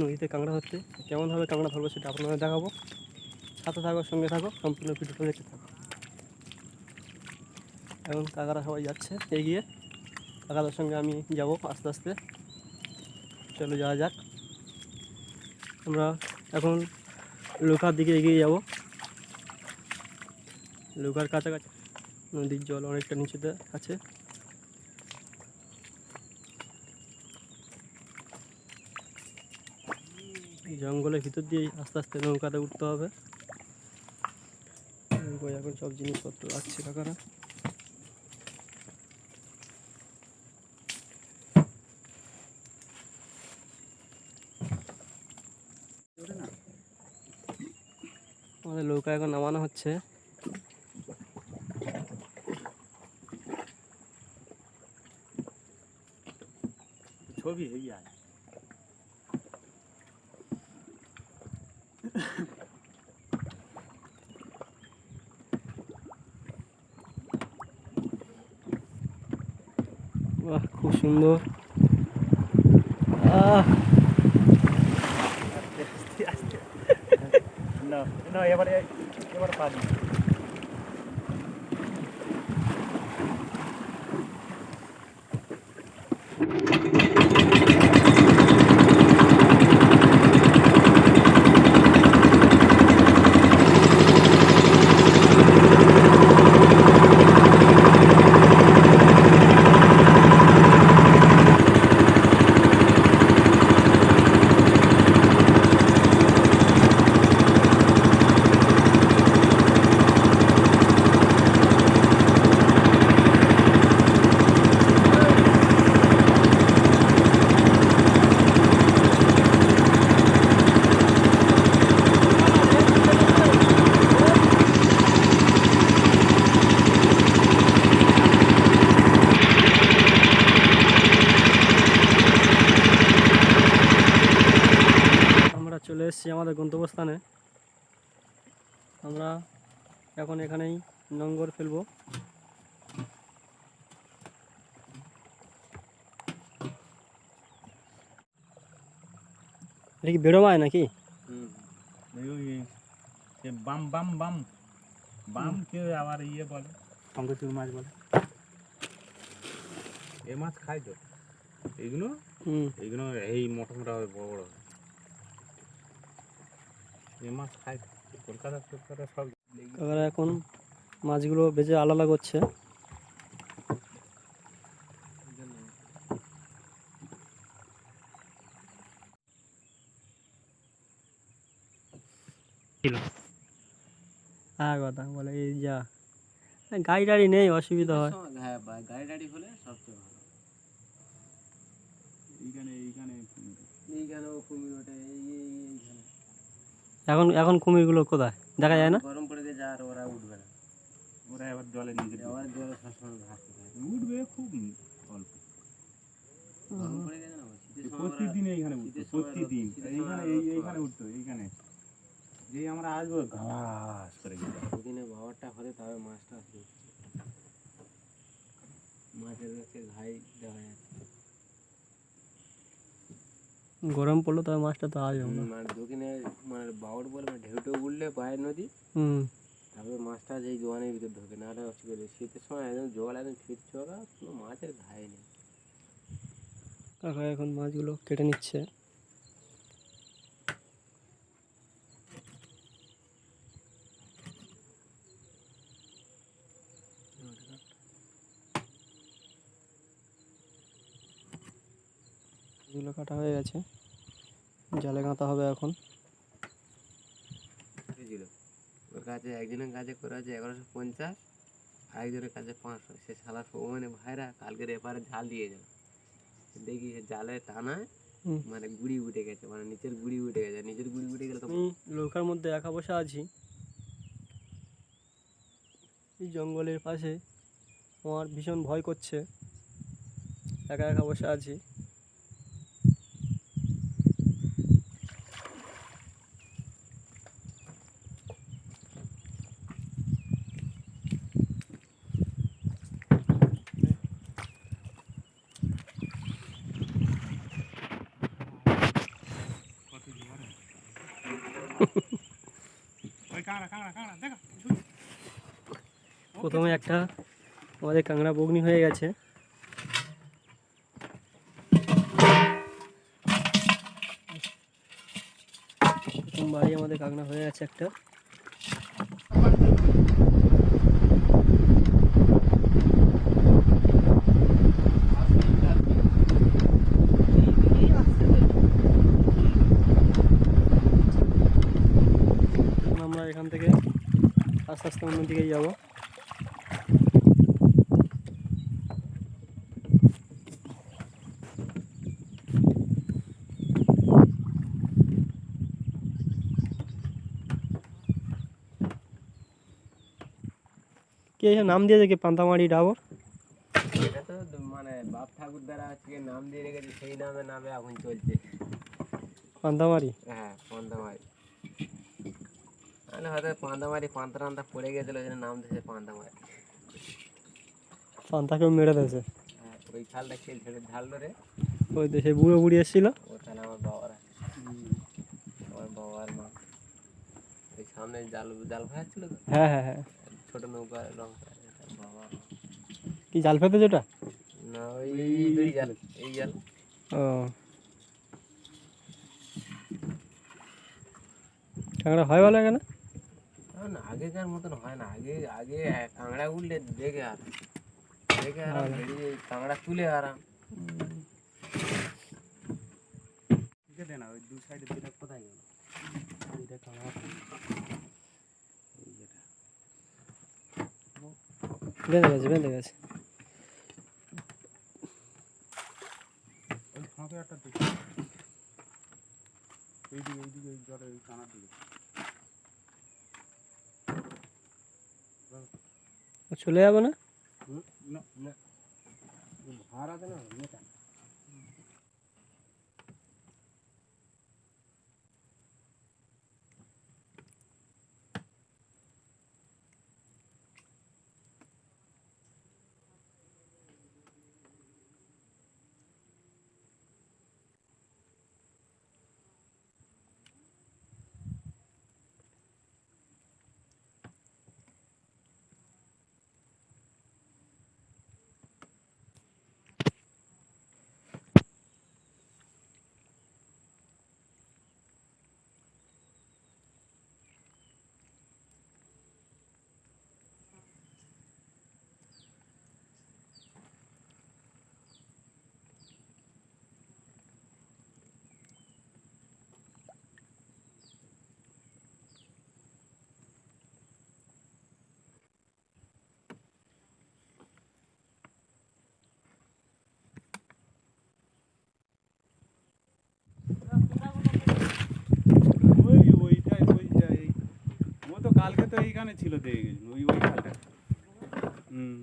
নদীতে কাঁকড়া ধরতে কেমনভাবে কাঁকড়া ধরবো সেটা আপনাদের দেখাবো। সাথে থাকো, সঙ্গে থাকো, সম্পূর্ণ ভিডিওটা দেখতে থাকো। এখন কাকারা সবাই যাচ্ছে, এগিয়ে। কাকাদের সঙ্গে আমি যাব আস্তে আস্তে। চলো যাওয়া যাক। আমরা এখন লোকার দিকে এগিয়ে যাব। লোকার কাছাকাছি নদীর জল অনেকটা নিচেতে আছে। জঙ্গলের ভিতর দিয়ে আস্তে আস্তে নৌকাতে উঠতে হবে। এখন সব জিনিসপত্র রাখছে কাকারা। আমাদের নৌকা এখন নামানো হচ্ছে। ছবি হেবি আয়। বাহ খুব সুন্দর। না এবারে এবারে পানি আমরা চলে এসেছি আমাদের গন্তব্যস্থানে আমরা এখন এখানেই নোঙ্গর ফেলব মায় নাকি? ওই বাম বাম বাম। বাম কে আবার ইয়ে বলে? শঙ্করচুর মাছ বলে। এ মাছ খাই তো এইগুলো এইগুলো এই মোটা মোটা হবে বড় বড় হবে। এ মাছ খাই কলকাতা কলকাতা সব কাকারা এখন মাছগুলো বেজে আলাদা করছে। হ্যাঁ কথা বলে এই যা। গাড়ি টাড়ি নেই অসুবিধা হয়। হ্যাঁ গাড়ি টাড়ি হলে সবচেয়ে ভালো। এইখানে এইখানে এইখানেও কুমির ওঠে এইখানে। এখন এখন কুমিরগুলো কোথায়? দেখা যায় না? গরম পড়ে গেছে আর ওরা উঠবে না। ওরা এবার জলে নিজে আবার জলে সবসময় থাকে। উঠবে খুব অল্প। গরম পড়ে গেছে না শীতের সময় ওরা- প্রতিদিন এইখানে উঠতো প্রতিদিন। এইখানে এইখানে উঠতো এইখানে। যেই আমরা আসব ঘাস করে ওদিনে বাবারটা হলে তবে মাছটা আসবে মাছের কাছে ঘাই দেওয়া যাচ্ছে গরম পড়ল তবে মাছটা তো আসবে না মানে দক্ষিণে মানে বাউর বলে মানে ঢেউ টেউ উঠলে পায়ের নদী হুম। তারপরে মাছটা যেই জোয়ানের ভিতরে ঢোকে নাহলে অসুবিধা শীতের সময় একদম জল একদম ফিট চোখা কোনো মাছের ঘাই নেই। কাকা এখন মাছগুলো কেটে নিচ্ছে। কাটা হয়ে গেছে। জালে গাঁথা হবে এখন। ওর কাছে একজনের কাছে করে আছে এগারোশো পঞ্চাশ আরেকজনের কাছে পাঁচশো। সে সালা মানে ভাইরা কালকের এপারে ঝাল দিয়ে যাবে দেখি জালে টানায় মানে গুড়ি উঠে গেছে মানে নিচের গুড়ি উঠে গেছে। নিচের গুড়ি উঠে গেলে লোক নৌকার মধ্যে একা বসে আছি। এই জঙ্গলের পাশে আমার ভীষণ ভয় করছে। একা একা বসে আছি ওই কাঁকড়া কাঁকড়া কাঁকড়া দেখো প্রথমে একটা আমাদের কাঁকড়া বগ্নি হয়ে গেছে। প্রথমবারই আমাদের কাঁকড়া হয়ে গেছে একটা। আমরা এখান থেকে আস্তে আস্তে অন্য দিকে যাব। কে এসব নাম দিয়েছে কি? পান্তামারি ডাবর? এটা তো মানে বাপ ঠাকুর দ্বারা আজকে নাম দিয়ে রেখেছে সেই নামে নামে এখন চলছে। পান্তামারি? হ্যাঁ পান্তামারি। তাহলে হয়তো পান্তামারি পান্তা টান্তা পড়ে গেছিল ওই জন্য নাম দিয়েছে পান্তামারি। পান্তাকেও মেরে দিয়েছে হ্যাঁ ওই খালটা খেল ছেড়ে ঢাল ধরে ওই দেশে বুড়ো বুড়ি এসেছিল। ও তাহলে আমার বাবারা আমার বাবার মা। ওই সামনে জাল জাল তো? হ্যাঁ হ্যাঁ হ্যাঁ। ছোট নৌকা রং। কি জাল ফেপেছে ওটা না ওই দুই জাল এই জাল। ও। কাঁকড়া হয় ভালো এখানে? এখন আগেকার মতন হয় না। আগে আগে কাঁকড়া উঠলে দেখে আর দেখে আর কাঁকড়া তুলে আরাম। না ওই দু সাইডে দুটা কোথায় গেল এইটা কাঁকড়া এই যেটা বেঁধে গেছে বেঁধে গেছে ওই ফাঁকে একটা দিকে এইদিকে এইদিকে ওই জলের ওই কানার দিকে ও চলে যাব না না না ভার আছে না মেটা ওই ওইটাই ওই যে এই- ও তো কালকে তো এইখানে ছিল দেখে গেছিল ওই ওই খালটা হুম।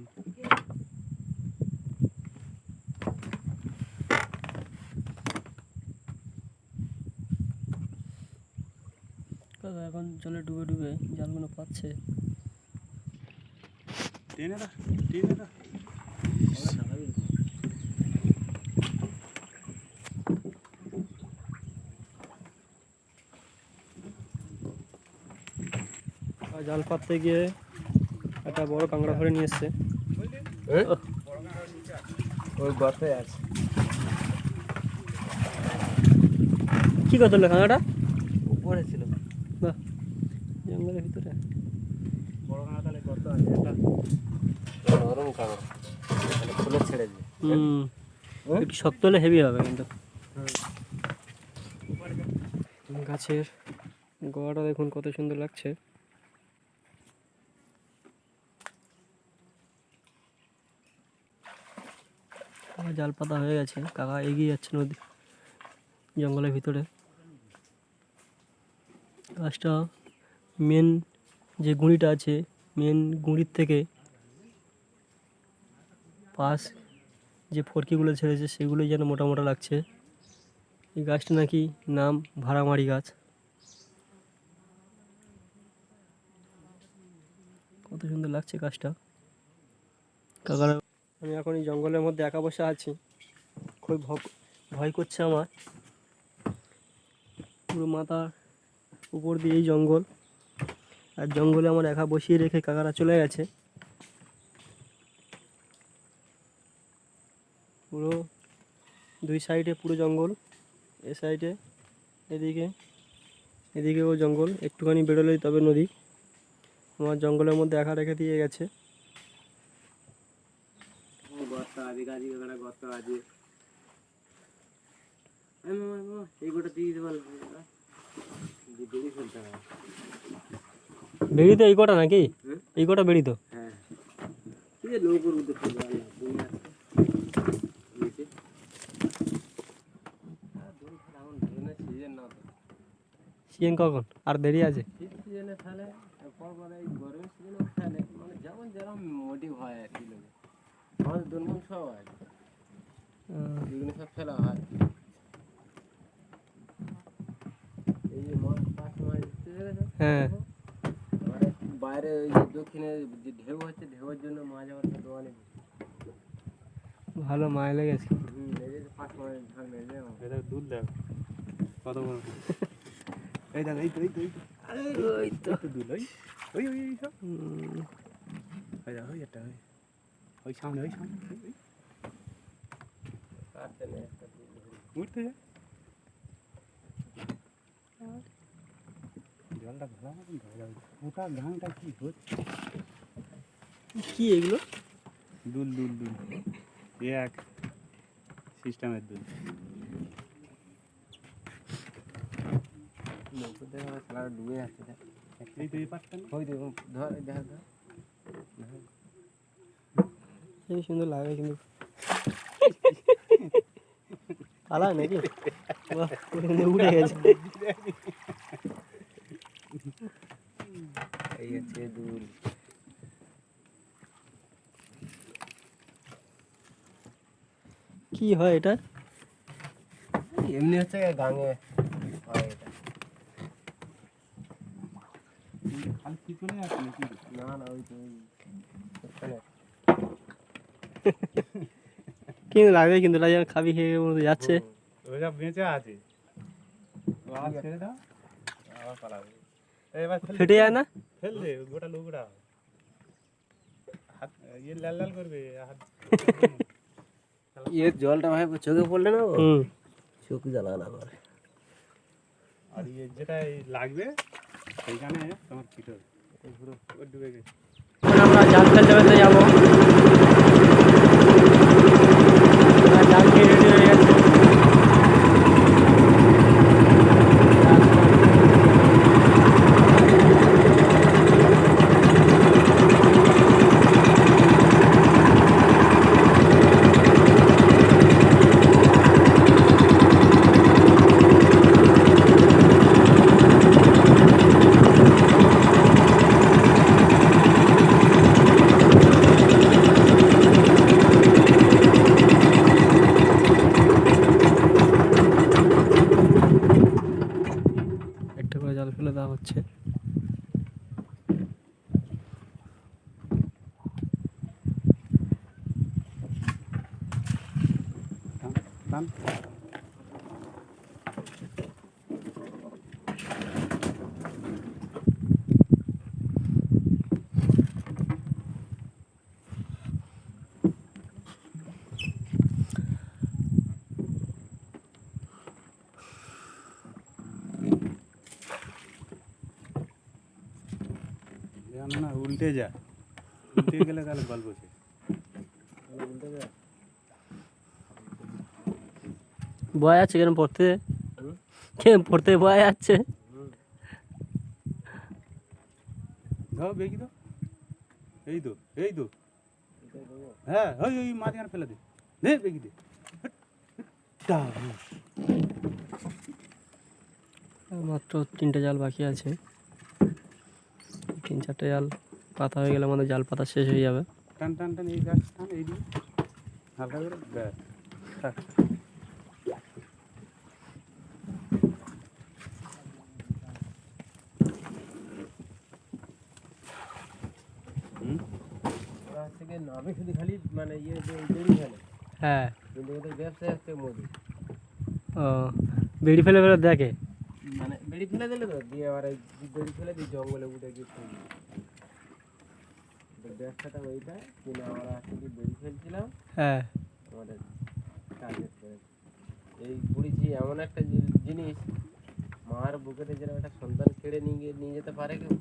এখন জলে ডুবে ডুবে জালগুলো পাচ্ছে। টেনে দা টেনে দা আর জাল পাততে গিয়ে একটা বড় কাঁকড়া ধরে নিয়ে এসছে ওই গর্তে আছে। কি হলো কাঁকড়াটা? উপরে ছিল। বাহ জঙ্গলের ভিতরে। বড় তাহলে গর্ত আছে একটা নরম কাঁকড়া। খুলে ছেড়ে দিয়ে হুম। একটু শক্ত হলে হেভি হবে কিন্তু। গাছের গোয়াটা দেখুন কত সুন্দর লাগছে। কাকা জাল পাতা হয়ে গেছে, কাকা এগিয়ে যাচ্ছে নদী, জঙ্গলের ভিতরে। গাছটা মেন যে গুঁড়িটা আছে মেন গুঁড়ির থেকে পাশ যে ফরকিগুলো ছেড়েছে, সেগুলোই যেন মোটা মোটা লাগছে। এই গাছটা নাকি নাম ভাড়ামারি গাছ। কত সুন্দর লাগছে গাছটা। কাকারা আমি এখন এই জঙ্গলের মধ্যে একা বসে আছি। খুব ভয় করছে আমার। পুরো মাথার উপর দিয়ে এই জঙ্গল। আর জঙ্গলে আমার একা বসিয়ে রেখে কাকারা চলে গেছে। পুরো দুই সাইডে পুরো জঙ্গল। এ সাইডে, এদিকে, এদিকেও জঙ্গল। একটুখানি বেরোলেই তবে নদী। আমার জঙ্গলের মধ্যে একা রেখে দিয়ে গেছে গর্ত আছে গাছি আছে এই মামা, মামা, এই গোটা দিয়ে দিতে পারলাম বেরিয়ে ফেলতে হবে। বেড়ি তো এই কটা নাকি? এই কটা বেড়ি তো? হ্যাঁ। সিজন কখন? আর দেরি আছে? সিজনে ফেলে পর পরে এই গরমের সিজনেও ফেলে মানে যেমন যেরকম মোটিভ হয় আর কি লোকে আমাদের দুর্মন সব আছে এগুলো সব ফেলা হয় এই যে মাছ পাঁচ মাছ হ্যাঁ বাইরে ওই যে দক্ষিণে যে ঢেউ হচ্ছে ঢেউয়ের জন্য মাছ আবার দোয়ানে ভালো মাইলে গেছে হুম যে পাঁচ মাছ ঝাল মেরে এটা দুধ দেখ কত বড় এই দেখ এই তো এই তো। এই তো। ওই দুধ ওই ওই ওই সব। ওই একটা ওই। ওই সামনে ওই সামনে ওই, ওই। কাটতে নেই একটা দিয়ে ধরি। উঠতে যা জলটা ভালো মতন ধরে যাবে ওটা ঘাংটা কি হচ্ছে কি এগুলো দুল দুল দুল এ এক সিস্টেমের দুল নৌকো দেখে আমার শালাটা ডুবে যাচ্ছে দেখ। এই তো এই পাটটা না ওই দেখুন ধর এই দেখ ধর এই সুন্দর লাগে কিন্তু পালা নাকি উঠে গেছে এই হচ্ছে দুল কি হয় এটা এমনি হচ্ছে গাঙে হয় এটা খালি পিছনে আছে নাকি না না ওই তো ওই ওখানে কিন্তু লাগবে কিন্তু এটা খাবি খেয়ে মতো যাচ্ছে। ওইটা বেঁচে আছে। ছেড়ে দাও। আবার পালাবে। এবার ফেটে যায় না? ফেল দে গোটা লোকটা। হাত ইয়ে লাল লাল করবে হাত। ইয়ে জলটা ভাই চোখে পড়লে না হুম। চোখ জ্বালা না করে। আর ইয়ে যেটা লাগবে সেইখানে তোমার পিঠো। পুরো ডুবে গেছে আমরা ফেলতে ফেলতে যাব। আমরা জাল খেয়ে রেডি হয়ে গেছে একটা করে জাল ফেলে দেওয়া হচ্ছে টান না উল্টে যা। উল্টে গেলে তাহলে গল্প শেষ। বয় আছে কেন পড়তে? কে পড়তে বয় আছে? বেগি এই তো এই তো। হ্যাঁ ওই ওই মাঝখানে ফেলে দে। দে বেগি দে। মাত্র তিনটে জাল বাকি আছে। তিন চারটে জাল পাতা হয়ে গেলে আমাদের জাল পাতা শেষ হয়ে যাবে। টান টান টান এই গাছ টান এই হালকা করে থাক। নামে শুধু খালি মানে ইয়ে বেড়ি ফেলে হ্যাঁ। কিন্তু ওদের ব্যবসা হচ্ছে মধু ও বেড়ি ফেলে ফেলে দেখে। মানে ফেলে দিলে তো? দিয়ে আবার বেড়ি ফেলে দিয়ে জঙ্গলে উঠে গিয়ে ফুল ব্যবসাটা ওইটা কিন্তু আমরা শুধু বেড়ি ফেলছিলাম। হ্যাঁ। আমাদের টার্গেট করে এই বুড়িছি এমন একটা জিনিস মার বুকেতে যেরকম একটা সন্তান কেড়ে নিয়ে নিয়ে যেতে পারে কেউ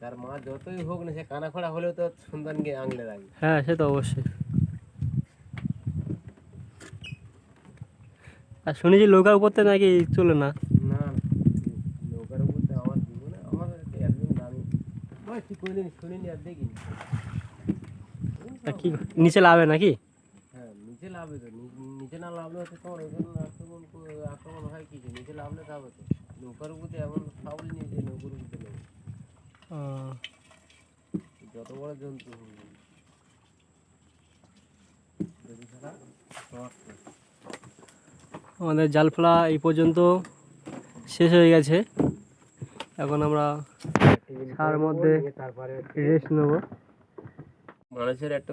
তার মা যতই হোক না সে কানা খোড়া হলেও তো সন্তানকে আংলে রাখবে হ্যাঁ সে তো অবশ্যই। আর শুনেছি নৌকার করতে নাকি চলে না না না, নৌকার উপর দিয়ে আমার জীবনে আমার একদিন আমি ওই ঠিক কোনোদিন শুনিনি আর দেখিনি তা কি নিচে লাভে নাকি? হ্যাঁ নিচে লাভে তো। নিচে না লাভলে হচ্ছে তোমার ওইখানে আক্রমণ আক্রমণ হয় নিচে লাভলে তো। নৌকার উপর এমন ফাউল নিয়ে যে নৌকার উপর দিয়ে নেবে যত বড় জন্তু আমাদের জাল ফেলা এই পর্যন্ত শেষ হয়ে গেছে। এখন আমরা তার মধ্যে রেস্ট নেব। মানুষের একটা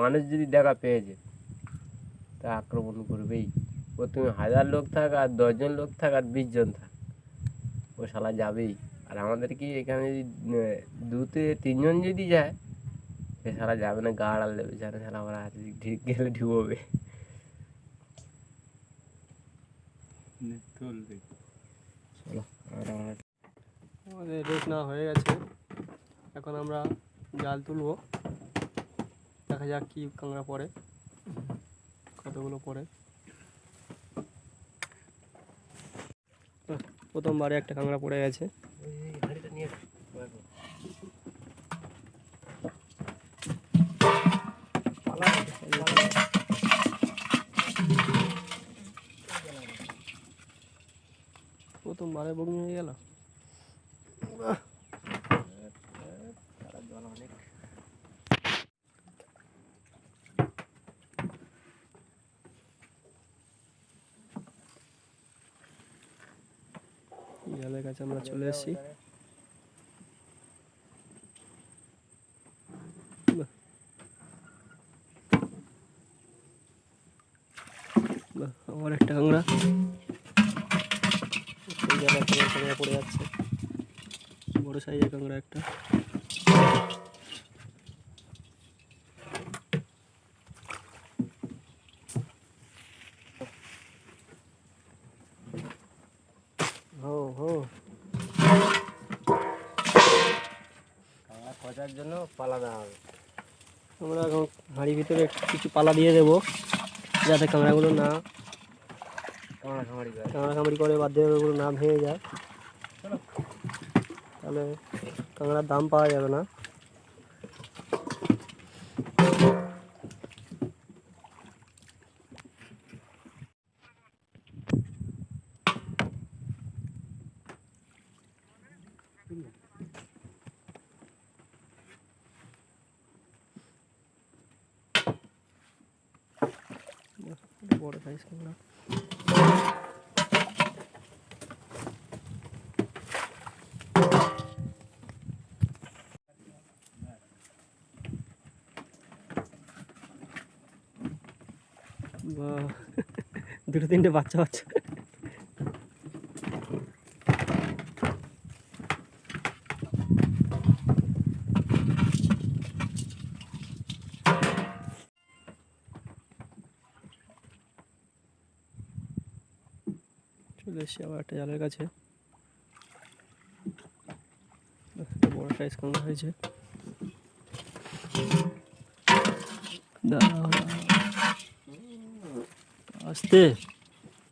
মানুষ যদি দেখা পেয়েছে তা আক্রমণ করবেই। ও তুমি হাজার লোক থাক আর দশজন লোক থাক আর বিশ জন থাক ও শালা যাবেই। আর আমাদের কি এখানে যদি দুতে তিনজন যদি যায় সে শালা যাবে না গা আড়াল দেবে জানে শালা আমরা হাতে ঠিক গেলে ঢুকবে চলো আর আমরা আমাদের রেস্ট নেওয়া হয়ে গেছে। এখন আমরা জাল তুলবো। দেখা যাক কি কাঁকড়া পড়ে। কতগুলো পড়ে। প্রথমবারে একটা কাঁকড়া পড়ে গেছে। প্রথমবারে বমি হয়ে গেল? সারা জল অনেক জালের কাছে আমরা চলে এসেছি বাহ। বাহ, আবার একটা কাঁকড়া এই জায়গায় একটা কাঁকড়া পড়ে যাচ্ছে বড় সাইজের কাঁকড়া একটা। খোঁজার জন্য পালা দেওয়া হবে। আমরা এখন হাঁড়ির ভিতরে কিছু পালা দিয়ে দেবো যাতে কাঁকড়াগুলো না কামড়া খামারি করে দিয়ে ওগুলো না ভেঙে যায়। তাহলে কাঁকড়ার দাম পাওয়া যাবে না বড় সাইজ কাঁকড়া বাহ দুটো তিনটে বাচ্চা বাচ্চা। চলে এসছি আবার একটা জালের কাছে। বড় সাইজ কাঁকড়া হয়েছে। দাঁড়াও। আসতে।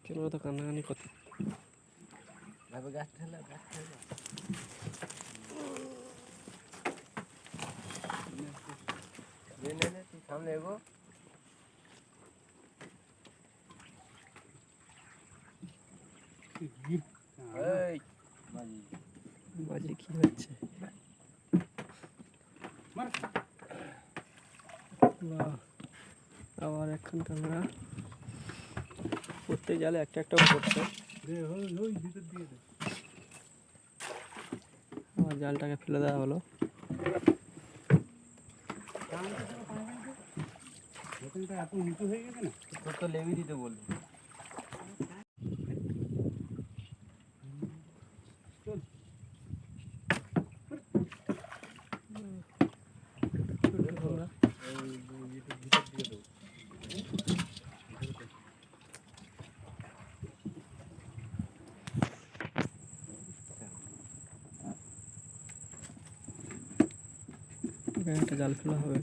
কেন তো কান্নাকানি করতে? সামনে এগো বাজে কি হচ্ছে? আবার একখান কাঁকড়া প্রত্যেক জালে একটা একটা পড়ছে দে, ওই ওই ভিতর দিয়ে দে আবার জালটাকে ফেলে দেওয়া হলো বোতলটা এত উঁচু হয়ে গেছে না। তোর তো লেবি দিতে বলবি ছোট কাঁকড়া ওই ওই এটা ভিতর দিয়ে দেবো এখানে একটা জাল ফেলা হবে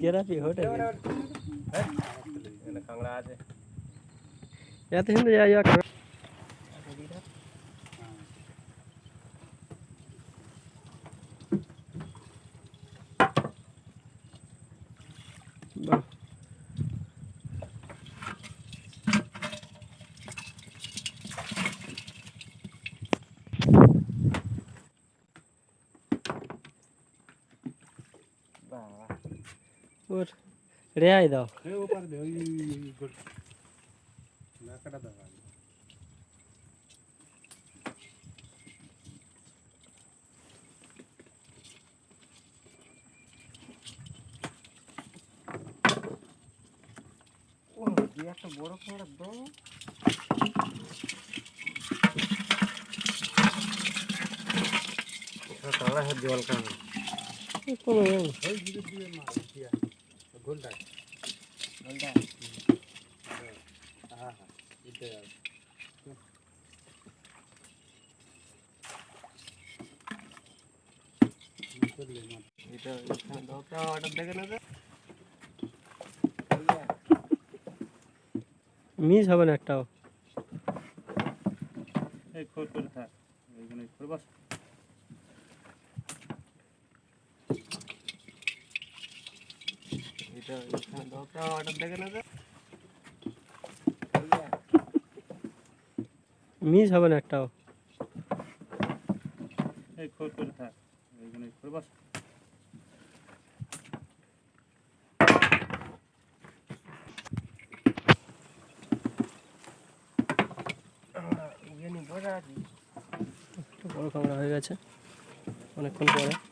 গেরাপি হোটে এখানে কাঁকড়া আছে এত হিন্দু যাই যাক বাহ বাবা ওর রেয়াই দাও ওই। ও যে একটা বড় কাঁকড়া দাও কাঁকড়া হাত জল মার দিয়া গোলটা এটা অর্ডার দেখে না মিস হবে না একটাও এই খোর করে থাক এইখানে খোর বস এটা এখানে দাও তো অর্ডার দেখে না মিস হবে না একটাও। এই করে থাক এইখানে বস। একটা বড় কাঁকড়া হয়ে গেছে অনেকক্ষণ পরে।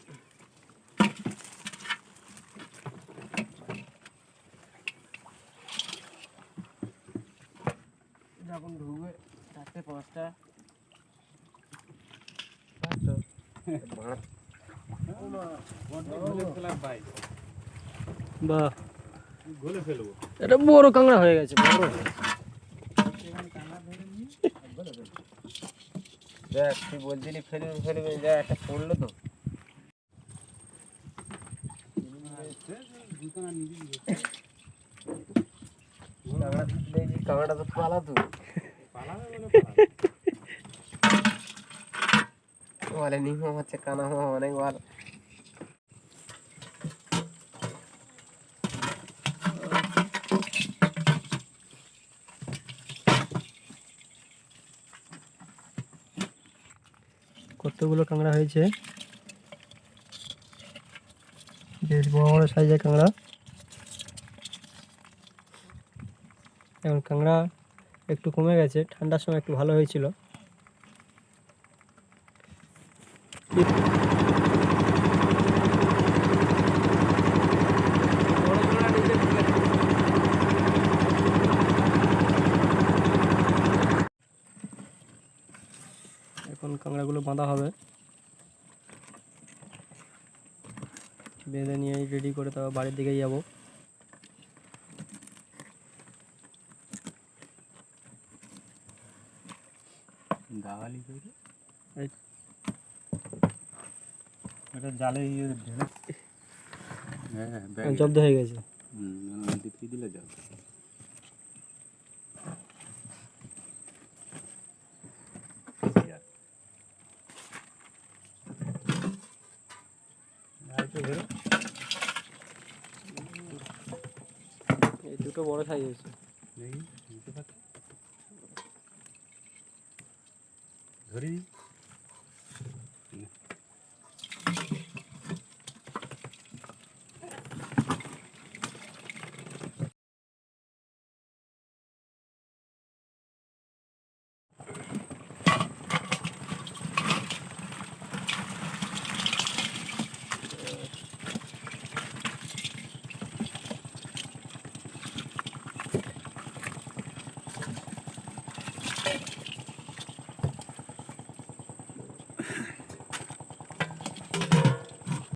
বাইক বাহ। ফেলব এটা বড় কাঁকড়া হয়ে গেছে বড়। দেখ তুই বলছিলি ফেলবে ফেলবে দেখ একটা পড়ল তো। কাঁকড়া তো পালা তো। পালাবে বলে নিমো হচ্ছে কানা মামা অনেকবার কতগুলো কাঁকড়া হয়েছে? বেশ বড় বড় সাইজের কাঁকড়া। এখন কাঁকড়া একটু কমে গেছে, ঠান্ডার সময় একটু ভালো হয়েছিল। এখন কাঁকড়াগুলো বাঁধা হবে। বেঁধে নিয়ে রেডি করে তারপর বাড়ির দিকে যাব। গাওয়ালি করে এই এটা জালে ইয়ে ঢেলে হ্যাঁ হ্যাঁ জব্দ হয়ে গেছে হুম দিতে দিলে যাও দুটো বড় সাইজ হয়েছে দেখি abrir.